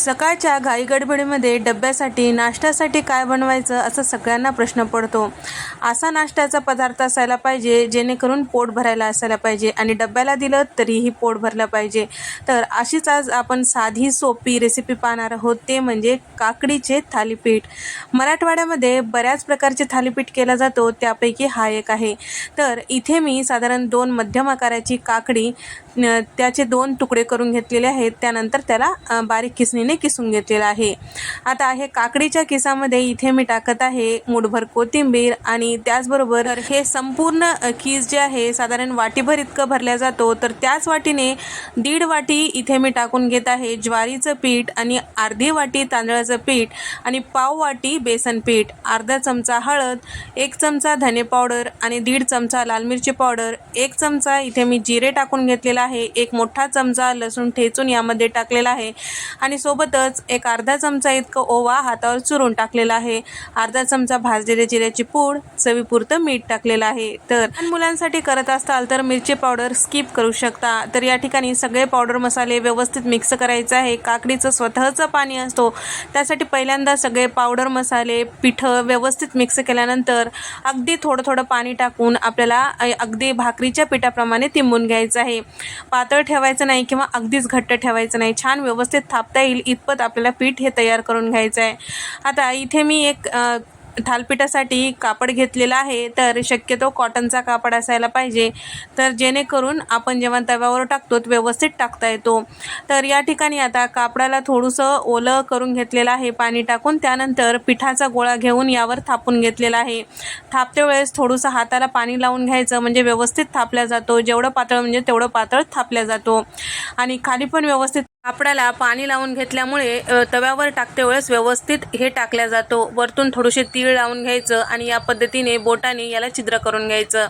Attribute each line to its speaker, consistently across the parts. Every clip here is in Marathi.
Speaker 1: सकाळच्या घाईगडबडीमध्ये डब्यासाठी नाश्त्यासाठी काय बनवायचं असं सगळ्यांना प्रश्न पडतो. असा नाश्त्याचा पदार्थ असायला पाहिजे जेणेकरून पोट भरायला असायला पाहिजे आणि डब्याला दिलं तरीही पोट भरलं पाहिजे. तर अशीच आज आपण साधी सोपी रेसिपी पाहणार आहोत. ते म्हणजे काकडीचे थालीपीठ. मराठवाड्यामध्ये बऱ्याच प्रकारचे थालीपीठ केला जातो त्यापैकी हा एक आहे. तर इथे मी साधारण दोन मध्यम आकाराची काकडी त्याचे दोन तुकडे करून घेतलेले आहेत. त्यानंतर त्याला बारीक किसणीने किसून घेतलेलं आहे. आता हे काकडीच्या किसामध्ये इथे मी टाकत आहे मुठभर कोथिंबीर आणि त्याचबरोबर हे संपूर्ण किस जे आहे साधारण वाटीभर इतकं भरल्या जातो. तर त्याच वाटीने दीड वाटी इथे मी टाकून घेत आहे ज्वारीचं पीठ आणि अर्धी वाटी तांदळाचं पीठ आणि पाव वाटी बेसन पीठ अर्धा चमचा हळद एक चमचा धने पावडर आणि दीड चमचा लाल मिरची पावडर एक चमचा इथे मी जिरे टाकून घेतलेला आहे. एक मोठा चमचा लसूण ठेचून यामध्ये टाकलेला आहे. आणि सोबतच एक अर्धा चमचा इतकं ओवा हातावर चुरून टाकलेला आहे. अर्धा चमचा भाजलेल्या जिऱ्याची पूड चवीपुरतं मीठ टाकलेलं आहे. तर मुलांसाठी करत असाल तर मिरची पावडर स्किप करू शकता. तर या ठिकाणी सगळे पावडर मसाले व्यवस्थित मिक्स करायचं आहे. काकडीचं स्वतःचं पाणी असतो. त्यासाठी पहिल्यांदा सगळे पावडर मसाले पिठं व्यवस्थित मिक्स केल्यानंतर अगदी थोडं थोडं पाणी टाकून आपल्याला अगदी भाकरीच्या पिठाप्रमाणे तिंबून घ्यायचं आहे. पातळ ठेवायचं नाही किंवा अगदीच घट्ट ठेवायचं नाही. छान व्यवस्थित थापता येईल इतपत आपल्याला पीठ हे तयार करून घ्यायचं आहे आता इथे मी एक थालपिठासाठी कापड घेतलेला आहे तर शक्यतो कॉटनचा कापड असायला पाहिजे. तर जेणेकरून आपण जेव्हा तव्यावर टाकतो व्यवस्थित टाकता येतो. तर या ठिकाणी आता कापडाला थोडंसं ओलं करून घेतलेलं आहे पाणी टाकून. त्यानंतर पिठाचा गोळा घेऊन यावर थापून घेतलेला आहे. थापते वेळेस थोडंसं हाताला पाणी लावून घ्यायचं म्हणजे व्यवस्थित थापला जातो. जेवढं पातळ म्हणजे तेवढं पातळ थापल्या जातो. आणि खाली पण व्यवस्थित कापडाला पाणी लावून घेतल्यामुळे तव्यावर टाकते वेळेस व्यवस्थित हे टाकल्या जातो. वरतून थोडेसे तीळ लावून घ्यायचं आणि या पद्धतीने बोटाने याला छिद्र करून घ्यायचं.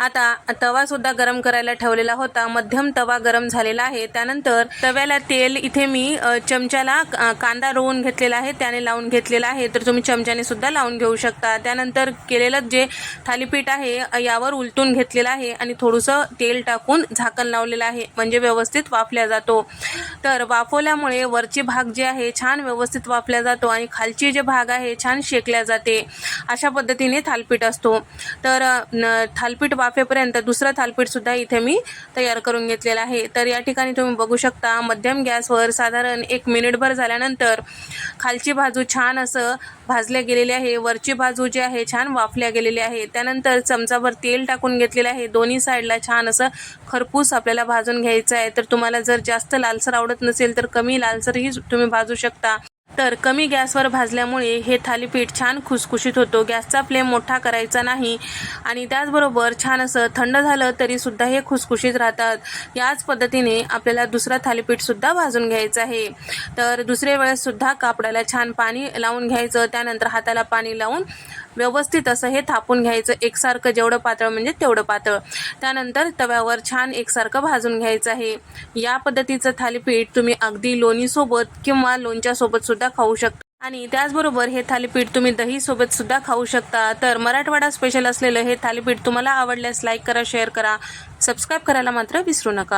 Speaker 1: आता तवासुद्धा गरम करायला ठेवलेला होता. मध्यम तवा गरम झालेला आहे. त्यानंतर तव्याला तेल इथे मी चमच्याला कांदा रोवून घेतलेला आहे. त्याने लावून घेतलेला आहे. तर तुम्ही चमच्याने सुद्धा लावून घेऊ शकता. त्यानंतर केलेलं जे थालीपीठ आहे यावर उलटून घेतलेलं आहे आणि थोडंसं तेल टाकून झाकण लावलेलं आहे. म्हणजे व्यवस्थित वाफल्या जातो. तर वाफवल्यामुळे वरची भाग जे आहे छान व्यवस्थित वाफल्या जातो आणि खालचे जे भाग आहे छान शेकल्या जाते. अशा पद्धतीने थालपीठ असतो. तर न- थालपीठ वाफेपर्यंत दुसरं थालपीठसुद्धा इथे मी तयार करून घेतलेलं आहे. तर या ठिकाणी तुम्ही बघू शकता मध्यम गॅसवर साधारण एक मिनिटभर झाल्यानंतर खालची बाजू छान असं भाजल्या गेलेली आहे. वरची बाजू जी आहे छान वाफल्या गेलेली आहे. त्यानंतर चमचाभर तेल टाकून घेतलेलं आहे. दोन्ही साईडला छान असं खरपूस आपल्याला भाजून घ्यायचं आहे. तर तुम्हाला जर जास्त लालसर आवडत आवडत नसेल तर कमी लालसरही तुम्ही भाजू शकता. तर कमी गॅसवर भाजल्यामुळे हे थालीपीठ छान खुसखुशीत होतो. गॅसचा फ्लेम मोठा करायचा नाही आणि त्याचबरोबर छान असं थंड झालं तरीसुद्धा हे खुसखुशीत राहतात. याच पद्धतीने आपल्याला दुसरा थालीपीठसुद्धा भाजून घ्यायचं आहे. तर दुसऱ्या वेळेससुद्धा कापडाला छान पाणी लावून घ्यायचं. त्यानंतर हाताला पाणी लावून व्यवस्थित असं हे थापून घ्यायचं. एकसारखं जेवढं पातळ म्हणजे तेवढं पातळ. त्यानंतर तव्यावर छान एकसारखं भाजून घ्यायचं आहे. या पद्धतीचं थालीपीठ तुम्ही अगदी लोणीसोबत किंवा लोणच्यासोबत सुद्धा खाऊ शकता. आणि त्याचबरोबर हे थालीपीठ तुम्ही दही सोबत सुद्धा खाऊ शकता. तर मराठवाडा स्पेशल असलेलं हे थालीपीठ तुम्हाला आवडल्यास लाईक करा शेअर करा. सबस्क्राईब करायला मात्र विसरू नका.